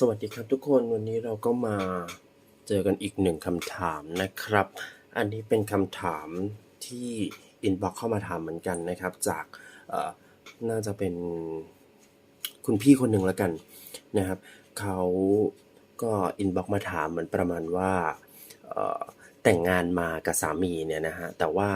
สวัสดีครับทุกคนวันนี้เราก็มาเจอกันอีกหนึ่งคำถามนะครับ อันนี้เป็นคำถามที่อินบ็อกเข้ามาถามเหมือนกันนะครับ จากน่าจะเป็นคุณพี่คนหนึ่งแล้วกันนะครับเขาก็อินบ็อกมาถามเหมือนประมาณว่าแต่งงานมากับสามีเนี่ยนะฮะแต่ว่า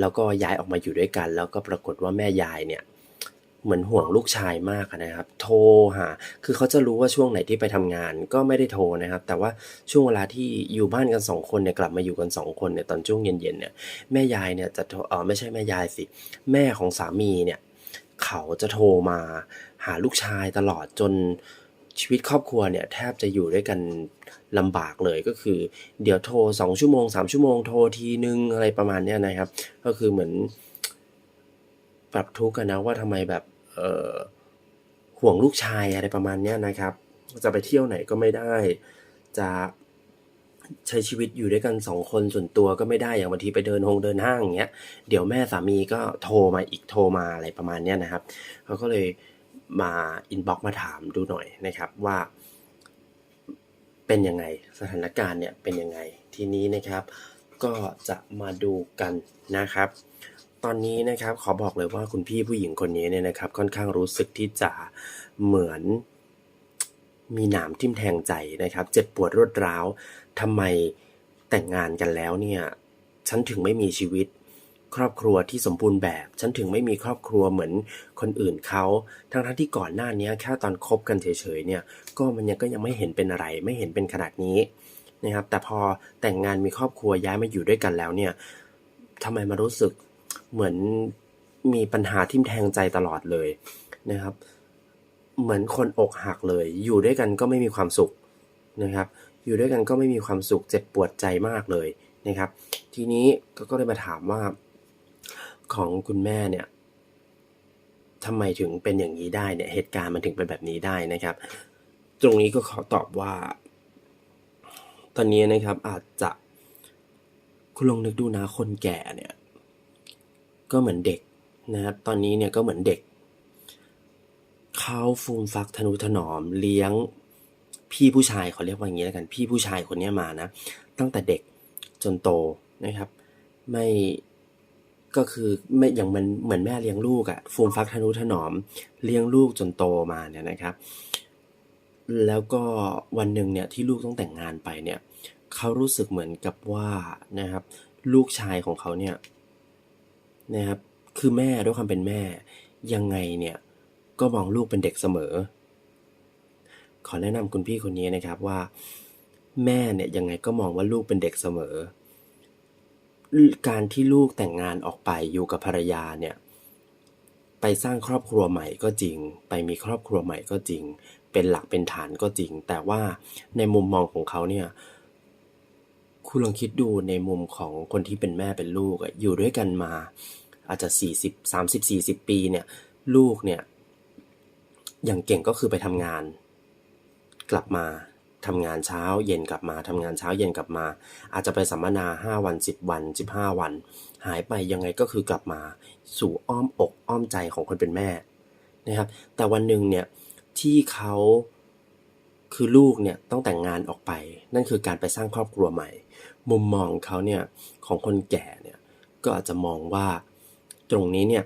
แล้วก็ย้ายออกมาอยู่ด้วยกัน แล้วก็ปรากฏว่าแม่ยายเนี่ย เหมือนห่วงลูกชายมากนะครับ โทรหา คือเขาจะรู้ว่าช่วงไหนที่ไปทำงานก็ไม่ได้โทรนะครับ แต่ว่าช่วงเวลาที่อยู่บ้านกันสองคนเนี่ยกลับมาอยู่กันสองคนเนี่ยตอนช่วงเย็นๆเนี่ยแม่ยายเนี่ยจะโทรเออไม่ใช่แม่ยายสิ แม่ของสามีเนี่ยเขาจะโทรมาหาลูกชายตลอดจนชีวิตครอบครัวเนี่ยแทบจะอยู่ด้วยกันลำบากเลยก็คือ เดี๋ยวโทรสองชั่วโมงสามชั่วโมงโทรทีนึงอะไรประมาณเนี้ยนะครับ ก็คือเหมือน ปรับทุกข์กันนะว่าทำไมแบบเออห่วงลูกชายอะไรประมาณเนี้ยนะครับ จะไปเที่ยวไหนก็ไม่ได้ จะใช้ชีวิตอยู่ด้วยกันสองคนส่วนตัวก็ไม่ได้อย่างบางทีไปเดินหงเดินห้างอย่างเงี้ยเดี๋ยวแม่สามีก็โทรมาอีกโทรมาอะไรประมาณเนี้ยนะครับเขาก็เลยมาอินบ็อกมาถามดูหน่อยนะครับว่า เป็นยังไงสถานการณ์เนี่ยเป็นยังไงทีนี้นะครับ ก็จะมาดูกันนะครับ ตอนนี้นะครับขอบอกเลยว่าคุณพี่ผู้หญิงคนนี้เนี่ยนะครับ ค่อนข้างรู้สึกที่จะเหมือน มีหนามทิ่มแทงใจนะครับ เจ็บปวดรวดร้าวทำไมแต่งงานกันแล้วเนี่ย ฉันถึงไม่มีชีวิต ครอบครัวที่สมบูรณ์แบบ ฉันถึงไม่มีครอบครัวเหมือนคนอื่นเขาทั้งทั้งที่ก่อนหน้านี้แค่ตอนคบกันเฉยๆเนี่ย ก็มันยังก็ยังไม่เห็นเป็นอะไร ไม่เห็นเป็นขนาดนี้นะครับ แต่พอแต่งงานมีครอบครัวย้ายมาอยู่ด้วยกันแล้วเนี่ยทำไมมารู้สึก เหมือนมีปัญหาทิ่มแทงใจตลอดเลยนะครับ เหมือนคนอกหักเลย อยู่ด้วยกันก็ไม่มีความสุขนะครับ อยู่ด้วยกันก็ไม่มีความสุขเจ็บปวดใจมากเลยนะครับ ทีนี้ก็เลยมาถามว่าของคุณแม่เนี่ยทำไมถึงเป็นอย่างนี้ได้เนี่ยเหตุการณ์มันถึงเป็นแบบนี้ได้นะครับ ตรงนี้ก็ขอตอบว่า ตอนนี้นะครับอาจจะคุณลองนึกดูนะคนแก่เนี่ย ก็เหมือนเด็กนะครับ ตอนนี้เนี่ยก็เหมือนเด็ก เขาฟูมฟักทนุถนอมเลี้ยงพี่ผู้ชายเขาเรียกว่าอย่างนี้แล้วกัน พี่ผู้ชายคนนี้มานะ ตั้งแต่เด็กจนโตนะครับ ไม่ก็คือไม่อย่างมันเหมือนแม่เลี้ยงลูกอะฟูมฟักทนุถนอมเลี้ยงลูกจนโตมาเนี่ยนะครับ แล้วก็วันหนึ่งเนี่ยที่ลูกต้องแต่งงานไปเนี่ยเขารู้สึกเหมือนกับว่านะครับ ลูกชายของเขาเนี่ย นะครับ คือแม่ด้วยความเป็นแม่ ยังไงเนี่ยก็มองลูกเป็นเด็กเสมอ ขอแนะนำคุณพี่คนนี้นะครับว่า แม่เนี่ยยังไงก็มองว่าลูกเป็นเด็กเสมอ การที่ลูกแต่งงานออกไปอยู่กับภรรยาเนี่ยไปสร้างครอบครัวใหม่ก็จริง ไปมีครอบครัวใหม่ก็จริง เป็นหลักเป็นฐานก็จริง แต่ว่าในมุมมองของเขาเนี่ย คุณลองคิดดูในมุมของคนที่เป็นแม่เป็นลูกอะอยู่ด้วยกันมา อาจจะสี่สิบสามสิบสี่สิบปีเนี่ยลูกเนี่ยอย่างเก่งก็คือไปทำงาน กลับมาทำงานเช้า เย็นกลับมาทำงานเช้าเย็นกลับมา อาจจะไปสัมมนาห้าวันสิบวันสิบห้าวัน หายไปยังไงก็คือกลับมา สู่อ้อมอกอ้อมใจของคนเป็นแม่นะครับ แต่วันหนึ่งเนี่ยที่เขาคือลูกเนี่ยต้องแต่งงานออกไป นั่นคือการไปสร้างครอบครัวใหม่ มุมมองเขาเนี่ยของคนแก่เนี่ยก็อาจจะมองว่า ตรงนี้เนี่ย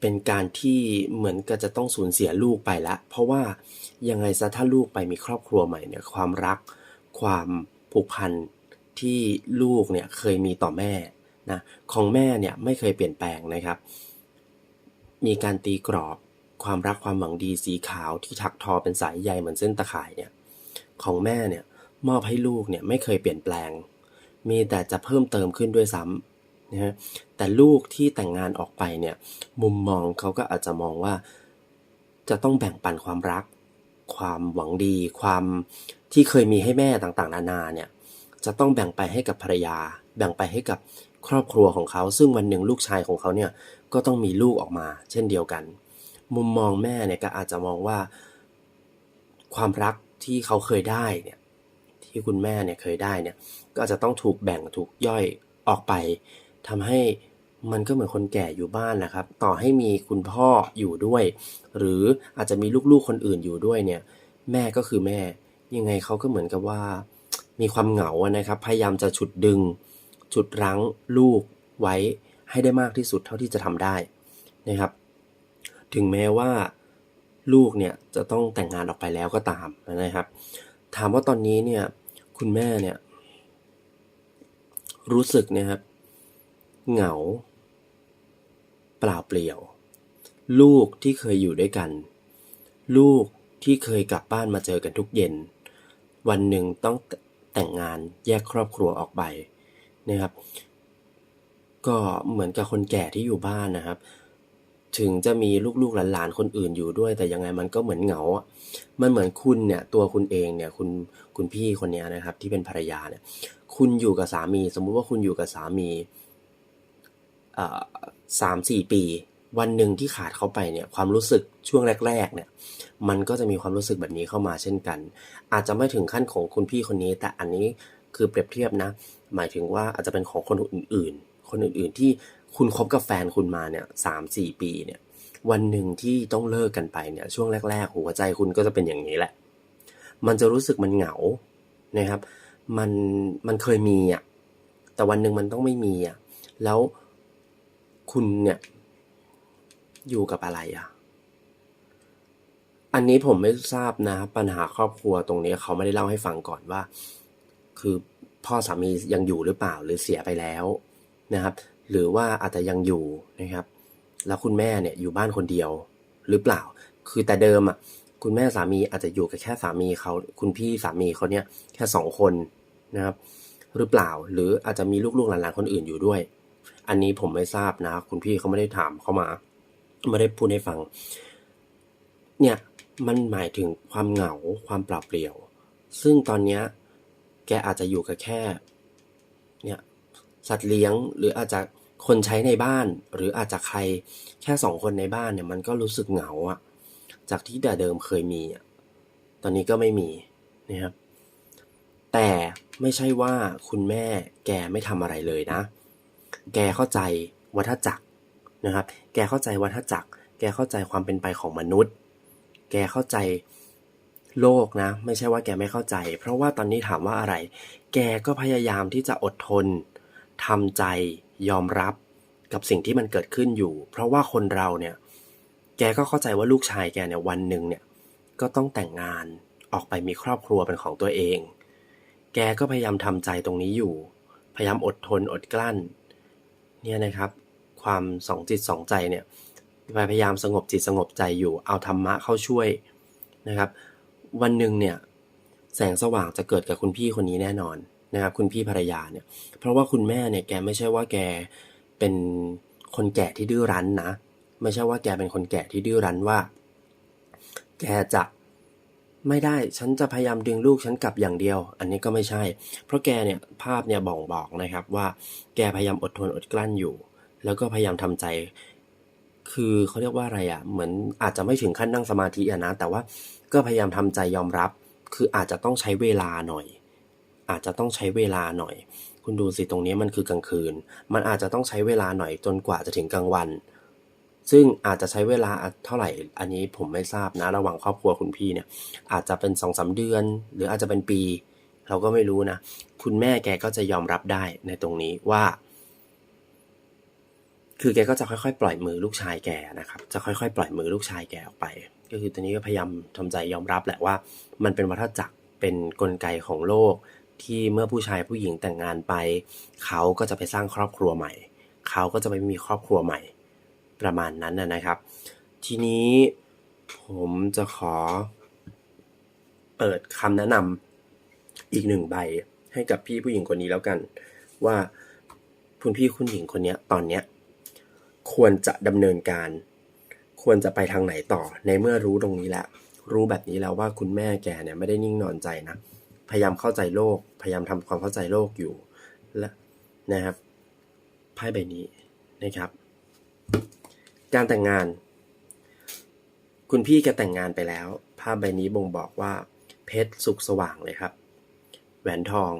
เป็นการที่เหมือนกับจะต้องสูญเสียลูกไปละ เพราะว่ายังไงซะถ้าลูกไปมีครอบครัวใหม่เนี่ยความรัก ความผูกพันที่ลูกเนี่ยเคยมีต่อแม่นะของแม่เนี่ยไม่เคยเปลี่ยนแปลงนะครับ มีการตีกรอบความรักความหวังดีสีขาวที่ถักทอเป็นสายใยเหมือนเส้นตะข่ายเนี่ยของแม่เนี่ยมอบให้ลูกเนี่ยไม่เคยเปลี่ยนแปลง มีแต่จะเพิ่มเติมขึ้นด้วยซ้ำ นะฮะแต่ลูกที่แต่งงานออกไปเนี่ยมุมมองเขาก็อาจจะมองว่า จะต้องแบ่งปันความรัก ความหวังดี ความที่เคยมีให้แม่ต่างๆ นานาเนี่ยจะต้องแบ่งไปให้กับภรรยา แบ่งไปให้กับครอบครัวของเขา ซึ่งวันหนึ่งลูกชายของเขาเนี่ยก็ต้องมีลูกออกมา เช่นเดียวกัน มุมมองแม่เนี่ยก็อาจจะมองว่า ความรักที่เขาเคยได้เนี่ยที่คุณแม่เนี่ยเคยได้เนี่ยก็อาจจะต้องถูกแบ่งถูกย่อยออกไป ทำให้มันก็เหมือนคนแก่อยู่บ้านนะครับ ต่อให้มีคุณพ่ออยู่ด้วย หรืออาจจะมีลูกๆคนอื่นอยู่ด้วยเนี่ย แม่ก็คือแม่ ยังไงเขาก็เหมือนกับว่า มีความเหงาะนะครับ พยายามจะฉุดดึง ฉุดรั้งลูกไว้ให้ได้มากที่สุดเท่าที่จะทำได้นะครับ ถึงแม้ว่าลูกเนี่ยจะต้องแต่งงานออกไปแล้วก็ตามนะครับ ถามว่าตอนนี้เนี่ยคุณแม่เนี่ยรู้สึกเนะครับ เหงา เปล่าเปลี่ยว ลูกที่เคยอยู่ด้วยกัน ลูกที่เคยกลับบ้านมาเจอกันทุกเย็น วันหนึ่งต้องแต่งงานแยกครอบครัวออกไปนะครับ ก็เหมือนกับคนแก่ที่อยู่บ้านนะครับ ถึงจะมีลูกๆหลานๆคนอื่นอยู่ด้วย แต่ยังไงมันก็เหมือนเหงาอะมันเหมือนคุณเนี่ยตัวคุณเองเนี่ยคุณคุณพี่คนนี้นะครับ ที่เป็นภรรยาเนี่ย คุณอยู่กับสามี สมมุติว่าคุณอยู่กับสามี สามสี่ปี วันหนึ่งที่ขาดเขาไปเนี่ยความรู้สึกช่วงแรก ๆ เนี่ย มันก็จะมีความรู้สึกแบบนี้เข้ามาเช่นกัน อาจจะไม่ถึงขั้นของคุณพี่คนนี้ แต่อันนี้คือเปรียบเทียบนะ หมายถึงว่าอาจจะเป็นของคนอื่นๆ คนอื่นๆที่คุณคบกับแฟนคุณมาเนี่ยสามสี่ปีเนี่ยวันหนึ่งที่ต้องเลิกกันไปเนี่ยช่วงแรก ๆ หัวใจคุณก็จะเป็นอย่างนี้แหละ มันจะรู้สึกมันเหงานะครับ มันมันเคยมีอะแต่วันหนึ่งมันต้องไม่มีอะแล้ว คุณเนี่ย อยู่กับอะไรอะ อันนี้ผมไม่ทราบนะ ปัญหาครอบครัวตรงนี้เขาไม่ได้เล่าให้ฟังก่อนว่า คือพ่อสามียังอยู่หรือเปล่าหรือเสียไปแล้วนะครับ หรือว่าอาจจะยังอยู่นะครับ แล้วคุณแม่เนี่ยอยู่บ้านคนเดียวหรือเปล่า คือแต่เดิมอะคุณแม่สามีอาจจะอยู่กับแค่สามีเขาคุณพี่สามีเขาเนี่ยแค่สองคนนะครับ หรือเปล่าหรืออาจจะมีลูกๆหลานๆคนอื่นอยู่ด้วย อันนี้ผมไม่ทราบนะ คุณพี่เขาไม่ได้ถามเข้ามาไม่ได้พูดให้ฟัง เนี่ยมันหมายถึงความเหงาความเปล่าเปลี่ยว ซึ่งตอนเนี้ยแกอาจจะอยู่กับแค่ เนี่ยสัตว์เลี้ยงหรืออาจจะคนใช้ในบ้าน หรืออาจจะใครแค่สองคนในบ้านเนี่ย มันก็รู้สึกเหงาอะจากที่แต่เดิมเคยมีอะตอนนี้ก็ไม่มีนะครับแต่ไม่ใช่ว่าคุณแม่แกไม่ทำอะไรเลยนะ แกเข้าใจวัฏจักรนะครับ แกเข้าใจวัฏจักร แกเข้าใจความเป็นไปของมนุษย์ แกเข้าใจโลกนะ ไม่ใช่ว่าแกไม่เข้าใจ เพราะว่าตอนนี้ถามว่าอะไร แกก็พยายามที่จะอดทนทำใจยอมรับกับสิ่งที่มันเกิดขึ้นอยู่ เพราะว่าคนเราเนี่ย แกก็เข้าใจว่าลูกชายแกเนี่ยวันหนึ่งเนี่ย ก็ต้องแต่งงานออกไปมีครอบครัวเป็นของตัวเอง แกก็พยายามทำใจตรงนี้อยู่ พยายามอดทนอดกลั้น เนี่ยนะครับความสองจิตสองใจเนี่ยพยายามสงบจิตสงบใจอยู่เอาธรรมะเข้าช่วยนะครับ วันหนึ่งเนี่ยแสงสว่างจะเกิดกับคุณพี่คนนี้แน่นอนนะครับคุณพี่ภรรยาเนี่ยเพราะว่าคุณแม่เนี่ยแกไม่ใช่ว่าแกเป็นคนแก่ที่ดื้อรั้นนะ ไม่ใช่ว่าแกเป็นคนแก่ที่ดื้อรั้นว่า แกจะ ไม่ได้ฉันจะพยายามดึงลูกฉันกลับอย่างเดียว อันนี้ก็ไม่ใช่ เพราะแกเนี่ยภาพเนี่ยบ่งบอกนะครับว่าแกพยายามอดทนอดกลั้นอยู่ แล้วก็พยายามทำใจ คือเขาเรียกว่าอะไรอะ่ะเหมือนอาจจะไม่ถึงขั้นนั่งสมาธิอะนะ แต่ว่าก็พยายามทำใจยอมรับ คืออาจจะต้องใช้เวลาหน่อย อาจจะต้องใช้เวลาหน่อย คุณดูสิตรงนี้มันคือกลางคืน มันอาจจะต้องใช้เวลาหน่อยจนกว่าจะถึงกลางวัน ซึ่งอาจจะใช้เวลาเท่าไหร่อันนี้ผมไม่ทราบนะ ระหว่างครอบครัวคุณพี่เนี่ย อาจจะเป็นสองสาเดือน หรืออาจจะเป็นปี เราก็ไม่รู้นะ คุณแม่แกก็จะยอมรับได้ในตรงนี้ว่า คือแกก็จะค่อยๆ ปล่อยมือลูกชายแกนะครับ จะค่อยๆ ปล่อยมือลูกชายแกออกไป ก็คือตอนนี้ก็พยายามทำใจยอมรับแหละว่า มันเป็นวัฏจักรเป็นนกลไกของโลกที่เมื่อผู้ชายผู้หญิงแต่งงานไป เขาก็จะไปสร้างครอบครัวใหม่ เขาก็จะไปมีครอบครัวใหม่ ประมาณนั้นนะครับ ทีนี้ผมจะขอเปิดคำแนะนำอีกหนึ่งใบให้กับพี่ผู้หญิงคนนี้แล้วกัน ว่าคุณพี่คุณหญิงคนนี้ตอนเนี้ยควรจะดำเนินการ ควรจะไปทางไหนต่อในเมื่อรู้ตรงนี้แล้วรู้แบบนี้แล้วว่าคุณแม่แกเนี่ยไม่ได้นิ่งนอนใจนะพยายามเข้าใจโลก พยายามทำความเข้าใจโลกอยู่และนะครับไพ่ใบนี้นะครับ การแต่งงาน คุณพี่แกแต่งงานไปแล้ว ภาพใบนี้บ่งบอกว่า เพชรสุกสว่างเลยครับ แหวนทอง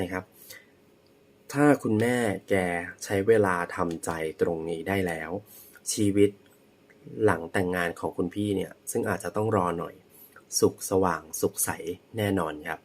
นะครับ ถ้าคุณแม่แกใช้เวลาทำใจตรงนี้ได้แล้ว ชีวิตหลังแต่งงานของคุณพี่เนี่ย ซึ่งอาจจะต้องรอหน่อย สุขสว่างสุขใสแน่นอนครับ